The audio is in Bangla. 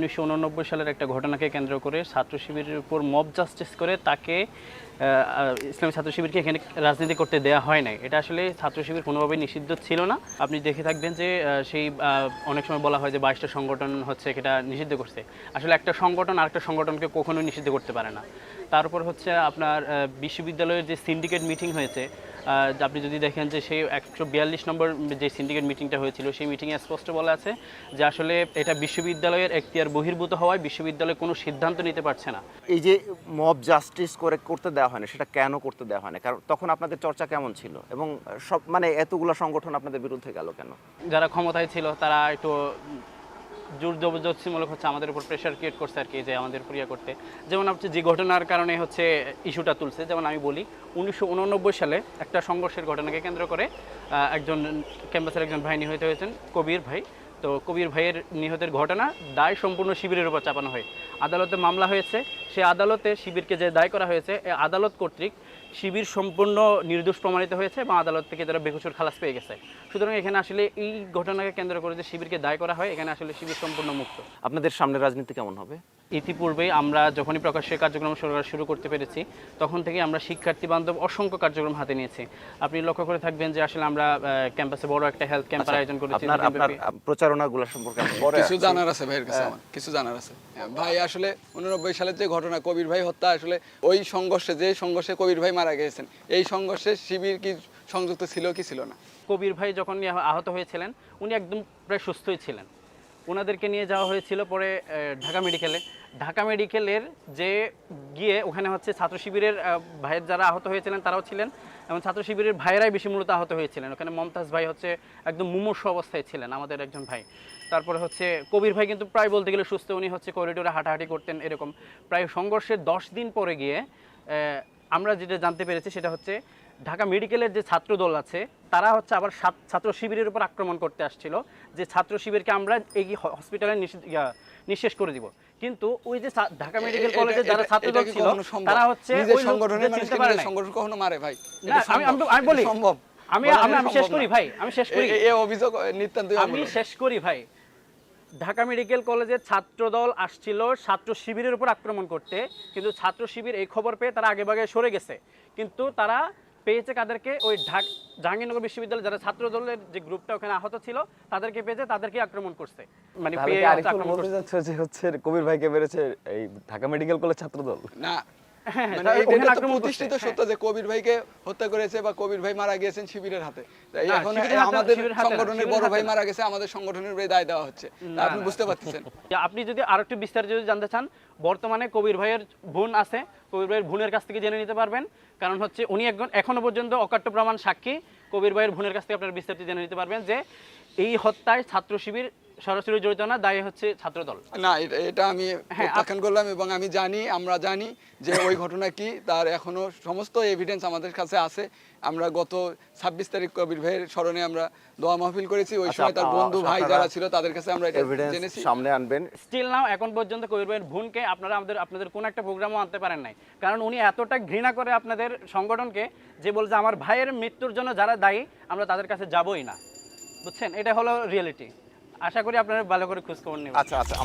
উনিশশো উননব্বই সালের একটা ঘটনাকে কেন্দ্র করে ছাত্র শিবিরের উপর মব জাস্টিস করে তাকে ইসলামী ছাত্র শিবিরকে এখানে রাজনীতি করতে দেওয়া হয় নাই। এটা আসলে ছাত্র শিবির কোনোভাবেই নিষিদ্ধ ছিল না। আপনি দেখে থাকবেন যে সেই অনেক সময় বলা হয় যে বাইশটা সংগঠন হচ্ছে এটা নিষিদ্ধ করছে। আসলে একটা সংগঠন আরেকটা সংগঠনকে কখনোই নিষিদ্ধ করতে পারে না। তারপর হচ্ছে আপনার বিশ্ববিদ্যালয়ের যে সিন্ডিকেট মিটিং হয়েছে আপনি যদি দেখেন যে সেই একশো বিয়াল্লিশ নম্বর যে সিন্ডিকেট মিটিংটা হয়েছিল সেই মিটিংয়ে স্পষ্ট বলা আছে যে আসলে এটা বিশ্ববিদ্যালয়ের এখতিয়ার বহির্ভূত হওয়ায় বিশ্ববিদ্যালয় কোনো সিদ্ধান্ত নিতে পারছে না। এই যে মব জাস্টিস করে করতে দেওয়া হয় না সেটা কেন করতে দেওয়া হয় না? কারণ তখন আপনাদের চর্চা কেমন ছিল? এবং সব মানে এতগুলো সংগঠন আপনাদের বিরুদ্ধে গেল কেন? যারা ক্ষমতায় ছিল তারা একটু জোর জবরদস্তিমূলক হচ্ছে আমাদের উপর প্রেশার ক্রিয়েট করছে আর কি যে আমাদের উপর ইয়ে করতে। যেমন হচ্ছে যে ঘটনার কারণে হচ্ছে ইস্যুটা তুলছে, যেমন আমি বলি, উনিশশো উননব্বই সালে একটা সংঘর্ষের ঘটনাকে কেন্দ্র করে একজন ক্যাম্পাসের একজন ভাই নিহত হয়েছেন, কবির ভাই। তো কবির ভাইয়ের নিহতের ঘটনা দায় সম্পূর্ণ শিবিরের উপর চাপানো হয়। আদালতে মামলা হয়েছে সে আদালতে শিবিরকে যে দায় করা হয়েছে আদালত কর্তৃক শিবির সম্পূর্ণ নির্দোষ প্রমাণিত হয়েছে এবং আদালত থেকে তারা বেকসুর খালাস পেয়ে গেছে। সুতরাং এখানে আসলে এই ঘটনাকে কেন্দ্র করে যে শিবিরকে দায় করা হয় এখানে আসলে শিবির সম্পূর্ণ মুক্ত। আপনাদের সামনে রাজনীতি কেমন হবে? ইতিপূর্বেই আমরা যখনই প্রকাশ্যে কার্যক্রম শুরু শুরু করতে পেরেছি তখন থেকে আমরা শিক্ষার্থী বান্ধব অসংখ্য কার্যক্রম হাতে নিয়েছি। আপনি লক্ষ্য করে থাকবেন যে আসলে আমরা আহ, ক্যাম্পাসে বড় একটা হেলথ ক্যাম্পের আয়োজন করেছি। আপনার আপনার প্রচারণাগুলো সম্পর্কে কিছু জানার আছে ভাইয়ের কাছে আমার কিছু জানার আছে। ভাই আসলে উননব্বই সালের যে ঘটনা, কবির ভাই হত্যা, আসলে ওই সংঘর্ষে, যে সংঘর্ষে কবির ভাই মারা গিয়েছেন এই সংঘর্ষে শিবির কি সংযুক্ত ছিল কি ছিল না? কবির ভাই যখন আহত হয়েছিলেন, উনি একদম প্রায় সুস্থই ছিলেন। ওনাদেরকে নিয়ে যাওয়া হয়েছিল পরে ঢাকা মেডিকেলে। ঢাকা মেডিকেলের যে গিয়ে ওখানে হচ্ছে ছাত্র শিবিরের ভাইয়ের যারা আহত হয়েছিলেন তারাও ছিলেন এবং ছাত্র শিবিরের ভাইয়েরাই বেশি মূলত আহত হয়েছিলেন। ওখানে মমতাজ ভাই হচ্ছে একদম মুমূর্ষ অবস্থায় ছিলেন আমাদের একজন ভাই। তারপরে হচ্ছে কবির ভাই কিন্তু প্রায় বলতে গেলে সুস্থ, উনি হচ্ছে করিডোরে হাঁটাহাঁটি করতেন এরকম। প্রায় সংঘর্ষের দশ দিন পরে গিয়ে আমরা যেটা জানতে পেরেছি সেটা হচ্ছে ঢাকা মেডিকেলের যে ছাত্র দল আছে তারা হচ্ছে আবার ছাত্র শিবিরের উপর আক্রমণ করতে আসছিল যে ছাত্র শিবিরকে আমরা এই হসপিটালে নিঃশেষ করে দিব। কিন্তু ওই যে ঢাকা মেডিকেল কলেজে যারা ছাত্র দল ছিল তারা হচ্ছে ওই সংগঠনের। সংগঠন কখনো মারে ভাই? না, আমি- আমি বলি। সম্ভব? আমি আমি শেষ করি ভাই আমি শেষ করি। এ- এ- এ অভিযোগ নিতান্তই আমি শেষ করি ভাই। ঢাকা মেডিকেল কলেজের ছাত্র দল আসছিল ছাত্র শিবিরের উপর আক্রমণ করতে কিন্তু ছাত্র শিবির এই খবর পেয়ে তারা আগে ভাগে সরে গেছে। কিন্তু তারা পেয়েছে কাদেরকে ওই ঢাক জাহাঙ্গীরনগর বিশ্ববিদ্যালয়ে যারা ছাত্র দলের যে গ্রুপটা ওখানে আহত ছিল তাদেরকে পেয়েছে তাদেরকে আক্রমণ করছে। মানে হচ্ছে কবির ভাইকে মেরেছে এই ঢাকা মেডিকেল কলেজ ছাত্র দল না হ্যাঁ, মানে প্রতিষ্ঠিত। সত্য যে কবির ভাইকে হত্যা করেছে বা কবির ভাই মারা গিয়েছেন শিবিরের হাতে। এখন আমাদের সংগঠনের বড় ভাই মারা গেছে আমাদের সংগঠনের উপরে দায় দেওয়া হচ্ছে। আপনি বুঝতে পারতেছেন? আপনি যদি আরও একটু বিস্তারিত জানতে চান বর্তমানে কবির ভাইয়ের বোন আছে কবির ভাইয়ের বোনের কাছ থেকে জেনে নিতে পারবেন। কারণ হচ্ছে উনি একজন এখনও পর্যন্ত অকাট্য প্রমাণ সাক্ষী। কবির ভাইয়ের বোনের কাছ থেকে আপনারা বিস্তারিত জেনে নিতে পারবেন যে এই হত্যায় ছাত্র শিবির সরাসরি জড়িত না দায়ী হচ্ছে ছাত্রদল। না এটা- আমি হ্যাঁ, প্রত্যাখ্যান করলাম এবং আমি জানি আমরা জানি যে ওই ঘটনা কি তার এখনও সমস্ত এভিডেন্স আমাদের কাছে আছে। আমরা গত ছাব্বিশ তারিখ কবির ভাইয়ের স্মরণে আমরা দোয়া মাহফিল করেছি। ওই আচ্ছা, সময় তার বন্ধু ভাই যারা ছিল তাদের কাছে আমরা এটা জেনেছি। সামনে আনবেন। স্টিল নাও এখন পর্যন্ত কবির ভাইয়ের বোনকে আপনারা আমাদের আপনাদের কোন একটা প্রোগ্রামও আনতে পারেন নাই। কারণ উনি এতটা ঘৃণা করে আপনাদের সংগঠনকে যে বলছে আমার ভাইয়ের মৃত্যুর জন্য যারা দায়ী আমরা তাদের কাছে যাবই না। বুঝছেন? এটা হলো রিয়েলিটি আশা করি আপনারা ভালো করে খোঁজ খবর নেবেন। আচ্ছা আচ্ছা